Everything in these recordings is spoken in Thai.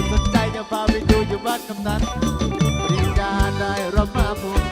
คุณสนใจจะพาไปดูอยู่บ้านกำนันปริญญาได้รับมาภูมิ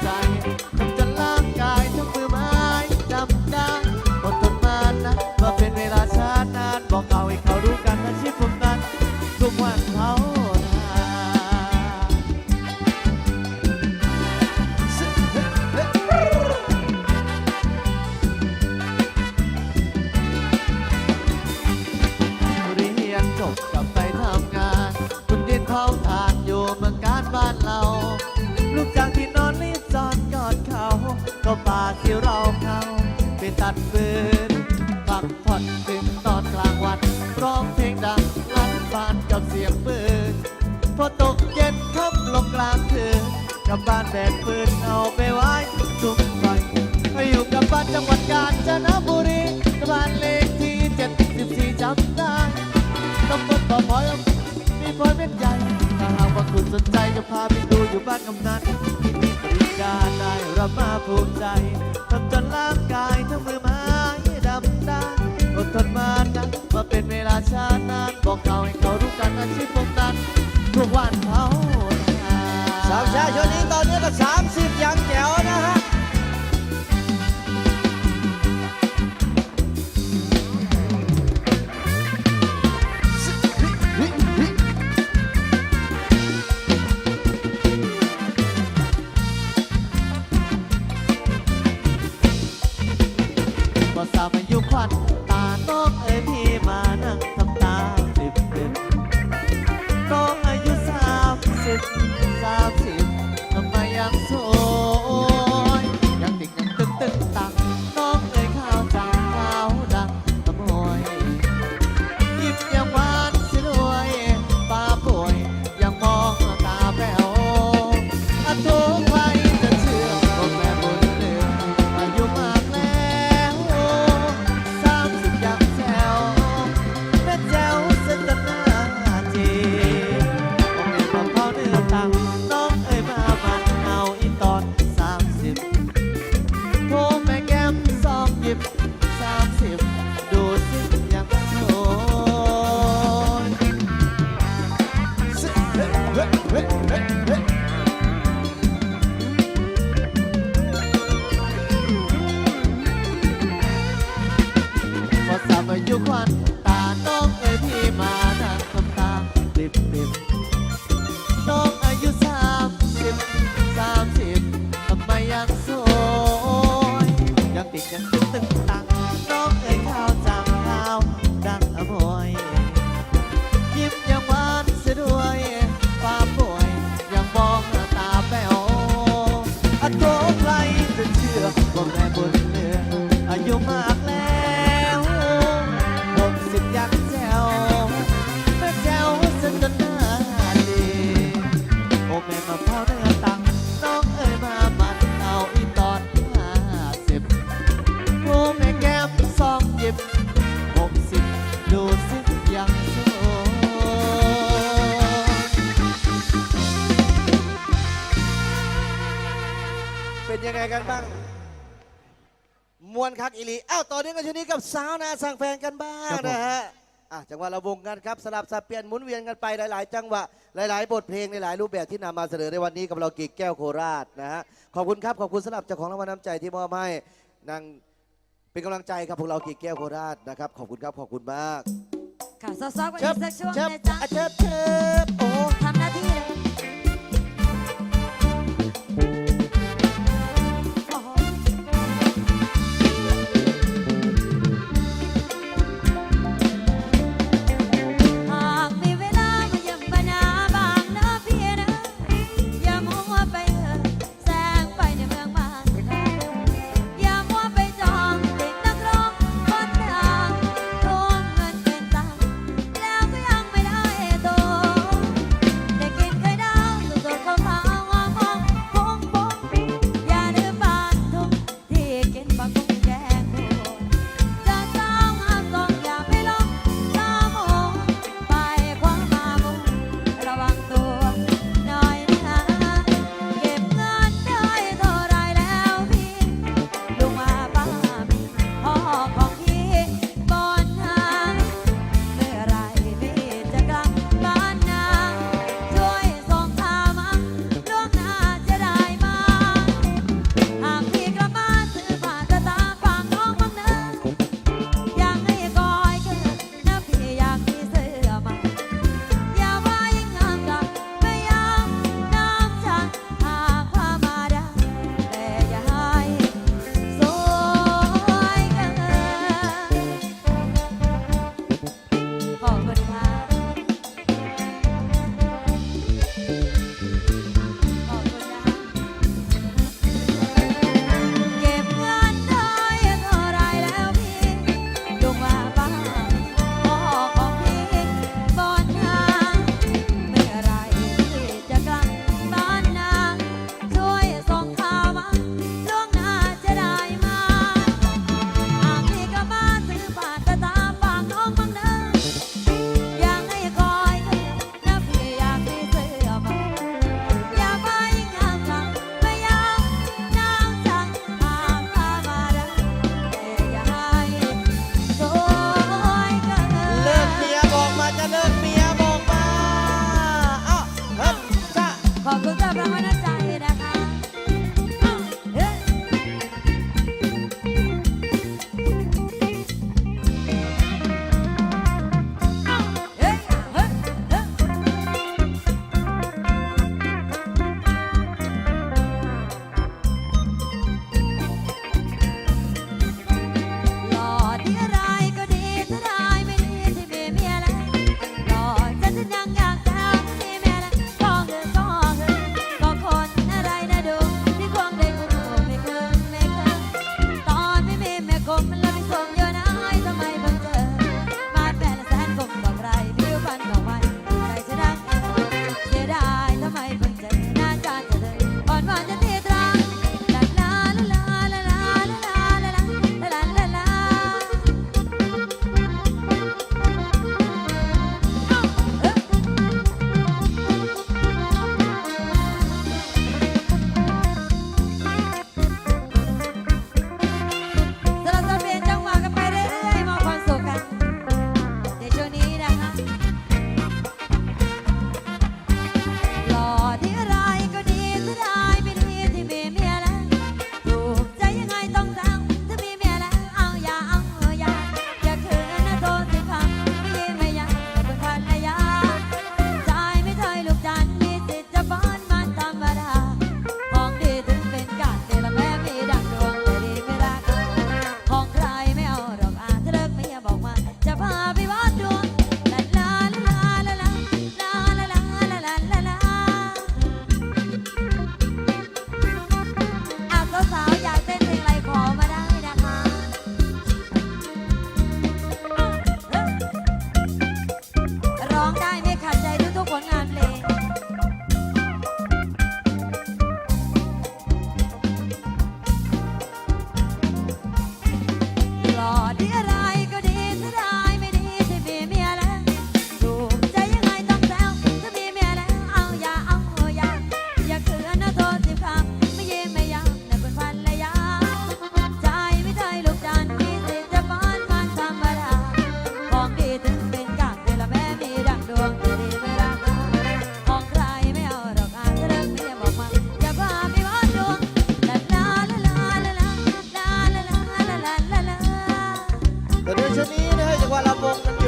บ้านแบกปืนเอาไปไว้ทุกไฟอยู่กับบ้านจังหวัดกาญจนบุรีบ้านเลขที่74จำได้ตำบลบ่อพลอยมีพลอยเม็ดใหญ่ถ้าหากว่าคุณสนใจจะพาไปดูอยู่บ้านกำนันปริญญาได้รับมาภูมิใจทำจนร่างกายทั้งมือไม้ดำได้อดทนมานะมาเป็นเวลาช้านานบอกเขาให้เขารู้กันอาชีพผมนั้นทุกวันเขา สาวชายชนนี้ตอนนี้ก็สามสิบยังแจ๋วนะฮะ อิลีอ้าวต่อเนื่องกันช่วงนี้กับสาวนาสั่งแฟนกันบ้างนะฮะอะจังหวะระวงกันครับสลับสับเปลี่ยนหมุนเวียนกันไปหลาย ๆ จังหวะหลาย ๆ บทเพลงในหลายรูปแบบที่นำมาเสนอในวันนี้กับเรากีกแก้วโคราชนะฮะขอบคุณครับขอบคุณสำหรับเจ้าของรางวัลน้ำใจที่มอบให้นางเป็นกำลังใจครับพวกเรากีกแก้วโคราชนะครับขอบคุณครับขอบคุณมากค่ะซอบๆกันเชิอีบกสักช่วงเชิบนะจ๊ะอะเชิบเชิบโอ้ ว่าเราบงกันอยู่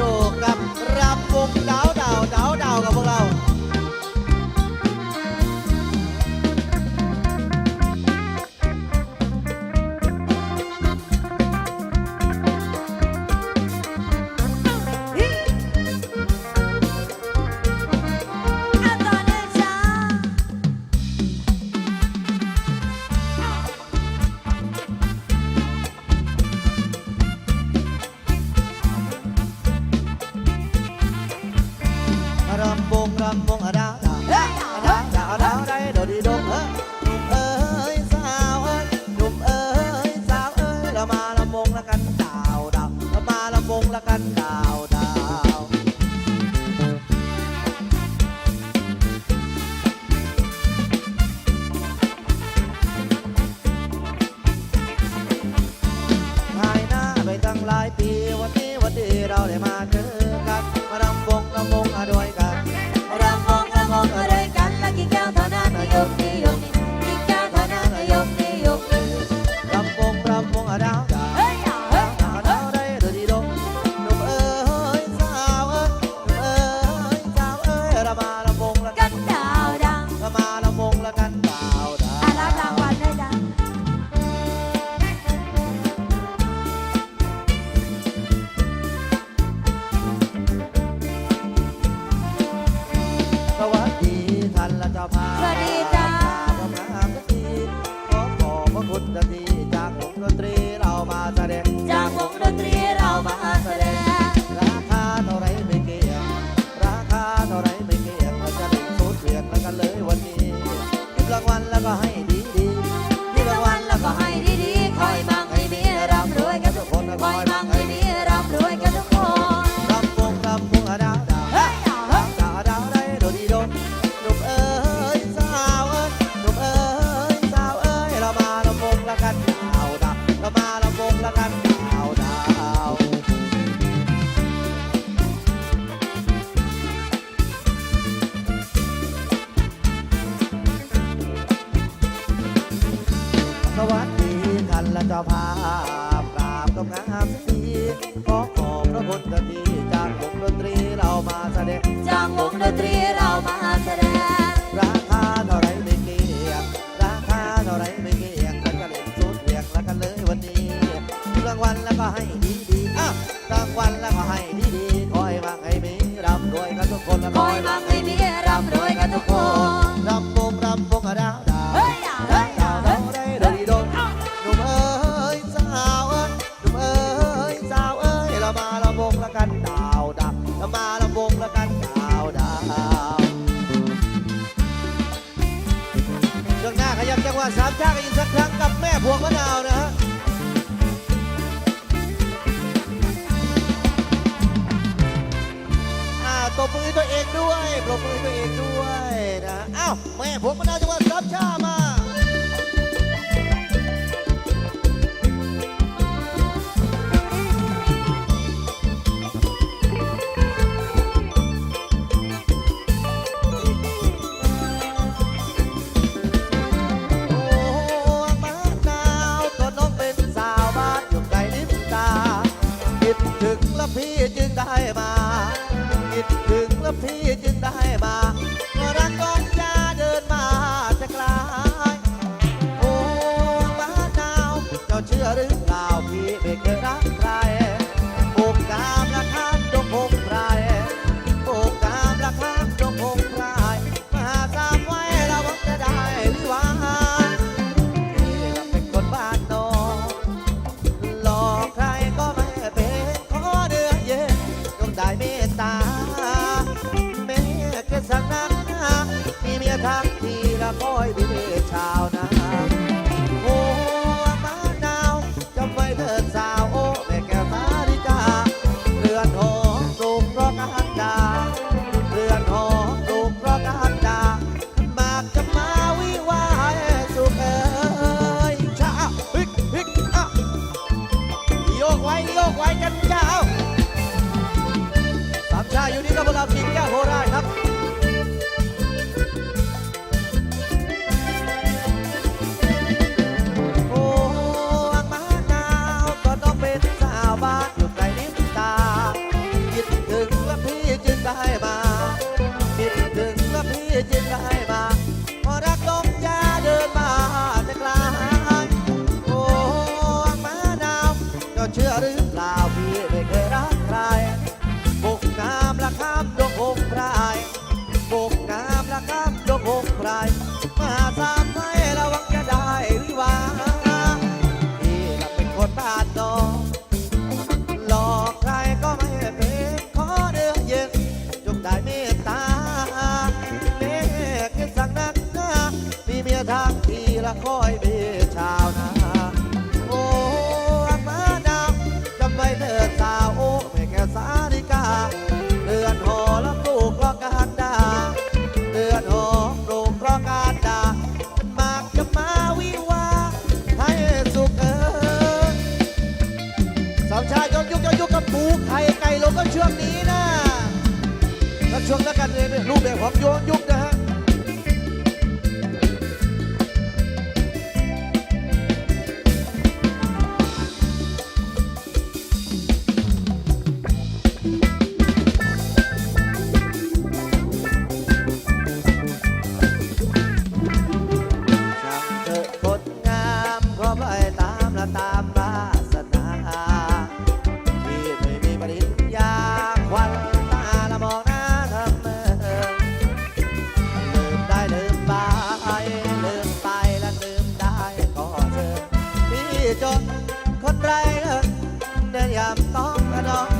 ละกันดาวำวงละกันดาวดับมาละวงละกันดาวดับช่วงหน้าขยับจังหวะสามชาติกันอีกสักครั้งกับแม่พวงมะนาวนะฮะตบมือตัวเองด้วยปรบมือตัวเองด้วยนะ อ้าว แม่พวงมะนาวจังหวะสามชาติมา ได้มาคิดถึงแล้วพี่ ยอนยุคยอนยุคกับปูไข่ไก่ลงก็ช่วงนี้นะแล้วช่วงแล้วกันเลยรูปแบบของย้อนยุคนะฮะ ยามต้องกนะอ